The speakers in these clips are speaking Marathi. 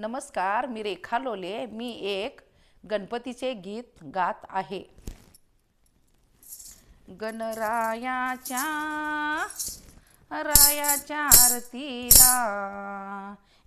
नमस्कार मी रेखा लोले. मी एक गणपतीचे गीत गात आहे. गणरायाच्या रायाच्या आरतीला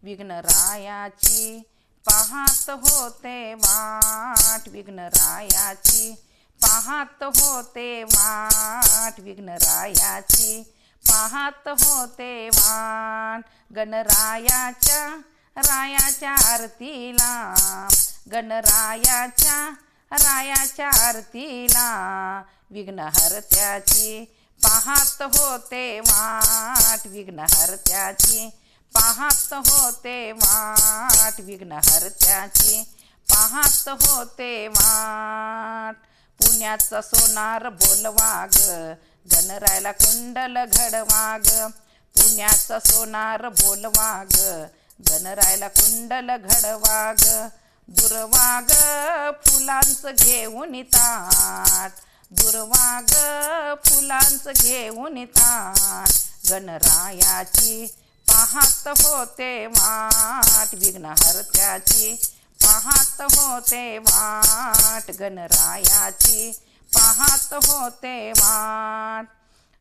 विघ्नरायाची पाहत होते वाट. विघ्नरायाची पाहत होते वाट. विघ्नरायाची पाहत होते वाट. गणरायाच्या रायाच्या आरतीला. गणरायाच्या रायाच्या आरतीला. विघ्नहर्त्याची पाहत होते वाट. विघ्नहर्त्याची पाहत होते वाट. विघ्नहर्त्याची पाहत होते वाट. पुण्याचं सोनार बोलवाग गणरायला कुंडल घडवाग. पुण्याचं सोनार बोलवाग गणरायला कुंडल घडवाग दुर्वाग फुलांचं घेऊन ताट दुर्वाग फुलांचं घेऊन ताट गणरायाची पाहत होते वाट विघ्नहर्त्याची पाहत होते वाट गणरायाची पाहत होते वाट.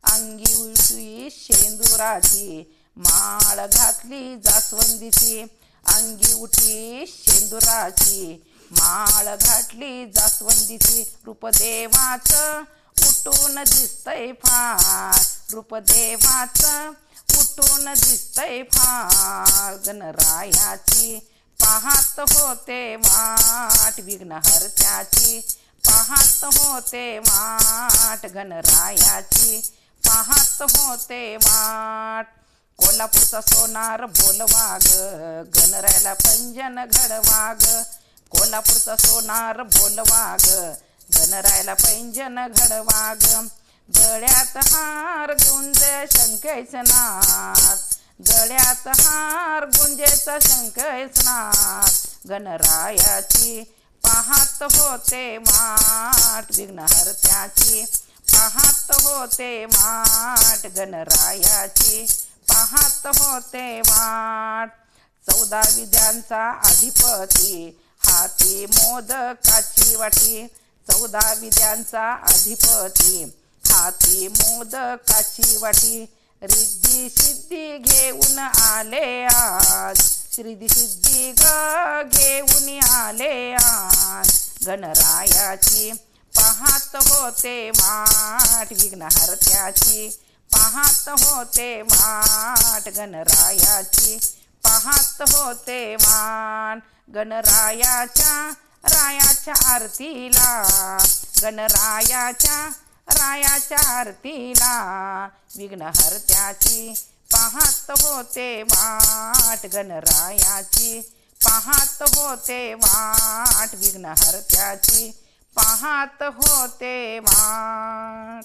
अंगी उलटी शेंदुराची माळ घातली जास्वंदीची अंगी उठी शेंदुराची. माळ घातली जास्वंदीची रूपदेवाच उठून दिसतय फार. रूपदेवाचं उठून दिसतय फार. गणरायाची पाहत होते वाट विघ्नहर्त्याची पाहत होते वाट गणरायाची पाहत होते वाट. कोल्हापूरचा सोनार बोलवाग गणरायाला पंजन घडवाग कोल्हापूरचा सोनार बोलवाग गणरायाला पैंजन घडवाग गळ्यात हार गुंज शंकेच नाथ गळ्यात हार गुंजेचा शंकेच नाथ गणरायाची पाहत होते माठ विघ्नहर्त्याची पाहत होते माठ गणरायाची पाहत होते वाट. चौदा विद्यांचा अधिपती हाती मोदकाची वाटी. चौदा विद्यांचा अधिपती हाती मोदकाची वाटी. रिद्धी सिद्धी घेऊन आले आज. श्रीदी सिद्धी ग घेऊन आले आज. गणरायाची पाहत होते वाट. विघ्नहर्त्याची पाहत होते वाट गणरायाची. पाहत होते वाट गणरायाच्या रायाच्या आरतीला. गणरायाच्या रायाच्या आरतीला. विघ्नहर्त्याची पाहत होते वाट गणरायाची. पाहत होते वाट विघ्नहर्त्याची पाहत होते वाट